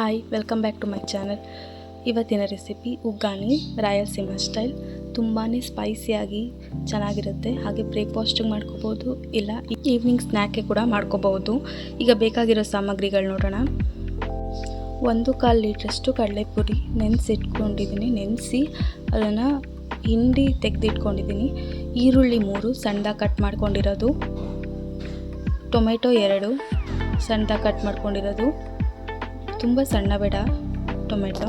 Hi welcome back to my channel ಇವತ್ತಿನ recipe ಉಗ್ಗಾನಿ Rayalaseema style ತುಂಬಾ ಸ್ಪೈಸಿಯಾಗಿ ಚೆನ್ನಾಗಿರುತ್ತೆ. ಹಾಗೆ ಬ್ರೇಕ್ಫಾಸ್ಟಿಗೆ ಮಾಡ್ಕೋಬೋದು, ಇಲ್ಲ ಈವ್ನಿಂಗ್ ಸ್ನ್ಯಾಕ್ಗೆ ಕೂಡ ಮಾಡ್ಕೋಬೋದು. ಈಗ ಬೇಕಾಗಿರೋ ಸಾಮಗ್ರಿಗಳು ನೋಡೋಣ. ಒಂದು ಕಾಲು ಲೀಟ್ರಷ್ಟು ಕಡಲೆಪುರಿ ನೆನೆಸಿಟ್ಕೊಂಡಿದ್ದೀನಿ ನೆನೆಸಿ ಅದನ್ನು ಹಿಂಡಿ ತೆಗೆದಿಟ್ಕೊಂಡಿದ್ದೀನಿ ಈರುಳ್ಳಿ ಮೂರು ಸಣ್ಣದಾಗಿ ಕಟ್ ಮಾಡ್ಕೊಂಡಿರೋದು. ಟೊಮೆಟೊ ಎರಡು ಸಣ್ಣದಾಗಿ ಕಟ್ ಮಾಡ್ಕೊಂಡಿರೋದು. ತುಂಬ ಸಣ್ಣ ಬೇಡ ಟೊಮೆಟೊ.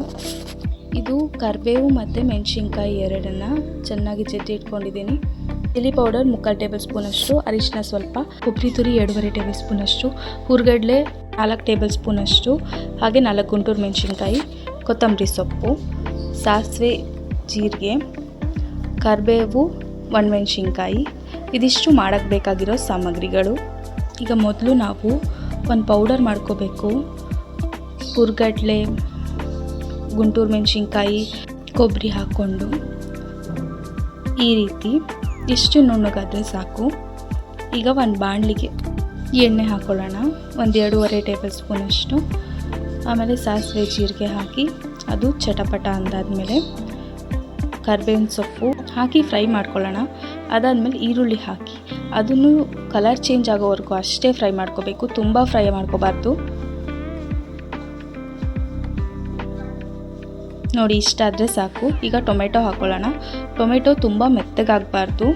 ಇದು ಕರಿಬೇವು ಮತ್ತು ಮೆಣಸಿನ್ಕಾಯಿ ಎರಡನ್ನು ಚೆನ್ನಾಗಿ ಜಜ್ಜಿ ಇಟ್ಕೊಂಡಿದ್ದೀನಿ. ಚಿಲ್ಲಿ ಪೌಡರ್ ಮುಕ್ಕಾಲು ಟೇಬಲ್ ಸ್ಪೂನಷ್ಟು, ಅರಿಶಿನ ಸ್ವಲ್ಪ, ಕೊಬ್ಬರಿ ತುರಿ ಎರಡೂವರೆ ಟೇಬಲ್ ಸ್ಪೂನಷ್ಟು, ಹುರ್ಗಡ್ಲೆ ನಾಲ್ಕು ಟೇಬಲ್ ಸ್ಪೂನಷ್ಟು, ಹಾಗೆ ನಾಲ್ಕು ಗುಂಟೂರು ಮೆಣಸಿನ್ಕಾಯಿ, ಕೊತ್ತಂಬರಿ ಸೊಪ್ಪು, ಸಾಸಿವೆ ಜೀರಿಗೆ, ಕರಿಬೇವು, ಒಣಮೆಣ್ಸಿನ್ಕಾಯಿ. ಇದಿಷ್ಟು ಮಾಡೋಕ್ಕೆ ಬೇಕಾಗಿರೋ ಸಾಮಗ್ರಿಗಳು. ಈಗ ಮೊದಲು ನಾವು ಒಂದು ಪೌಡರ್ ಮಾಡ್ಕೋಬೇಕು. ಹುರ್ಗಡ್ಲೆ ಗುಂಟೂರು ಮೆಣಸಿನ್ಕಾಯಿ, ಕೊಬ್ಬರಿ ಹಾಕ್ಕೊಂಡು. ಈ ರೀತಿ ಇಷ್ಟು ನುಣ್ಣಗಾದರೆ ಸಾಕು. ಈಗ ಒಂದು ಬಾಣಲಿಗೆ ಎಣ್ಣೆ ಹಾಕ್ಕೊಳ್ಳೋಣ ಒಂದು ಎರಡೂವರೆ ಟೇಬಲ್ ಸ್ಪೂನಷ್ಟು ಆಮೇಲೆ ಸಾಸಿವೆ ಜೀರಿಗೆ ಹಾಕಿ, ಅದು ಚಟಪಟ ಅಂದಾದಮೇಲೆ. ಕರ್ಬೇವಿನ ಸೊಪ್ಪು ಹಾಕಿ ಫ್ರೈ ಮಾಡ್ಕೊಳ್ಳೋಣ. ಅದಾದಮೇಲೆ ಈರುಳ್ಳಿ ಹಾಕಿ. ಅದನ್ನು ಕಲರ್ ಚೇಂಜ್ ಆಗೋವರೆಗೂ ಅಷ್ಟೇ ಫ್ರೈ ಮಾಡ್ಕೋಬೇಕು. ತುಂಬ ಫ್ರೈ ಮಾಡ್ಕೋಬಾರ್ದು. ನೋಡಿ ಇಷ್ಟಾದರೆ ಸಾಕು. ಈಗ ಟೊಮೆಟೊ ಹಾಕ್ಕೊಳ್ಳೋಣ ಟೊಮೆಟೊ ತುಂಬ ಮೆತ್ತಗಾಗಬಾರ್ದು.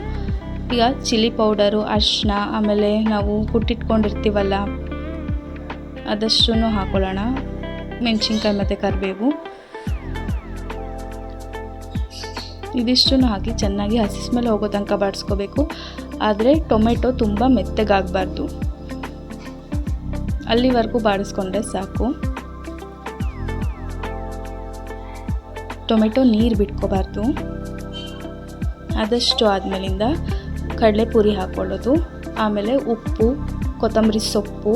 ಈಗ ಚಿಲ್ಲಿ ಪೌಡರು ಅರಿಶಿನ ಆಮೇಲೆ ನಾವು ಕುಟ್ಟಿಟ್ಕೊಂಡಿರ್ತೀವಲ್ಲ ಅದಷ್ಟು ಹಾಕ್ಕೊಳ್ಳೋಣ ಮೆಣಸಿನ್ಕಾಯಿ ಮತ್ತು ಕರಿಬೇವು. ಇದಿಷ್ಟು ಹಾಕಿ ಚೆನ್ನಾಗಿ ಹಸಿ ಮೇಲೆ ಹೋಗೋ ತನಕ ಬಾಡಿಸ್ಕೋಬೇಕು. ಆದರೆ ಟೊಮೆಟೊ ತುಂಬ ಮೆತ್ತಗಾಗಬಾರ್ದು. ಅಲ್ಲಿವರೆಗೂ ಬಾಡಿಸ್ಕೊಂಡ್ರೆ ಸಾಕು. ಟೊಮೆಟೊ ನೀರು ಬಿಟ್ಕೋಬಾರ್ದು. ಆದಷ್ಟು ಆದಮೇಲಿಂದ ಕಡಲೆಪುರಿ ಹಾಕ್ಕೊಳ್ಳೋದು ಆಮೇಲೆ ಉಪ್ಪು, ಕೊತ್ತಂಬರಿ ಸೊಪ್ಪು,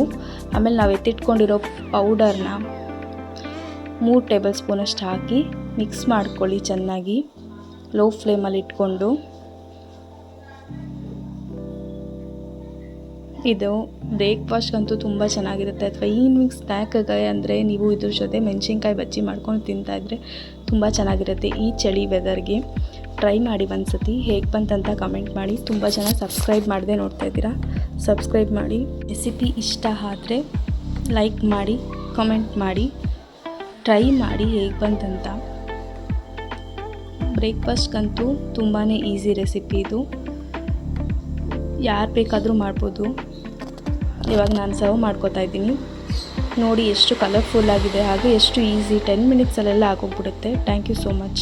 ಆಮೇಲೆ ನಾವು ಎತ್ತಿಟ್ಕೊಂಡಿರೋ ಪೌಡರ್ನ ಮೂರು ಟೇಬಲ್ ಸ್ಪೂನಷ್ಟು ಹಾಕಿ ಮಿಕ್ಸ್ ಮಾಡ್ಕೊಳ್ಳಿ ಚೆನ್ನಾಗಿ. ಲೋ ಫ್ಲೇಮಲ್ಲಿ ಇಟ್ಕೊಂಡು. ಇದು ಬ್ರೇಕ್ಫಾಸ್ಟ್ಗಂತೂ ತುಂಬ ಚೆನ್ನಾಗಿರುತ್ತೆ. ಅಥವಾ ಈವ್ನಿಂಗ್ ಸ್ನ್ಯಾಕ್ಗೆ ಅಂದರೆ ನೀವು ಇದ್ರ ಜೊತೆ ಮೆಣಸಿನ್ಕಾಯಿ ಬಜ್ಜಿ ಮಾಡ್ಕೊಂಡು ತಿಂತಾಯಿದ್ರೆ ತುಂಬ ಚೆನ್ನಾಗಿರುತ್ತೆ ಈ ಚಳಿ ವೆದರ್ಗೆ ಟ್ರೈ ಮಾಡಿ ಒಂದು ಸತಿ ಹೇಗೆ ಬಂತಂತ ಕಮೆಂಟ್ ಮಾಡಿ. ತುಂಬ ಜನ ಸಬ್ಸ್ಕ್ರೈಬ್ ಮಾಡದೆ ನೋಡ್ತಾ ಇದ್ದೀರಾ? ಸಬ್ಸ್ಕ್ರೈಬ್ ಮಾಡಿ. ರೆಸಿಪಿ ಇಷ್ಟ ಆದರೆ ಲೈಕ್ ಮಾಡಿ ಕಮೆಂಟ್ ಮಾಡಿ. ಟ್ರೈ ಮಾಡಿ ಹೇಗೆ ಬಂತಂತ. ಬ್ರೇಕ್ಫಾಸ್ಟ್ಗಂತೂ ತುಂಬಾ ಈಸಿ ರೆಸಿಪಿ ಇದು. ಯಾರು ಬೇಕಾದರೂ ಮಾಡ್ಬೋದು. ಇವಾಗ ನಾನು ಸರ್ವ್ ಮಾಡ್ಕೋತಾ ಇದ್ದೀನಿ. ನೋಡಿ ಎಷ್ಟು ಕಲರ್ಫುಲ್ ಆಗಿದೆ ಹಾಗೆ ಎಷ್ಟು ಈಸಿ ಟೆನ್ ಮಿನಿಟ್ಸಲ್ಲೆಲ್ಲ ಆಗೋಗ್ಬಿಡುತ್ತೆ. Thank you so much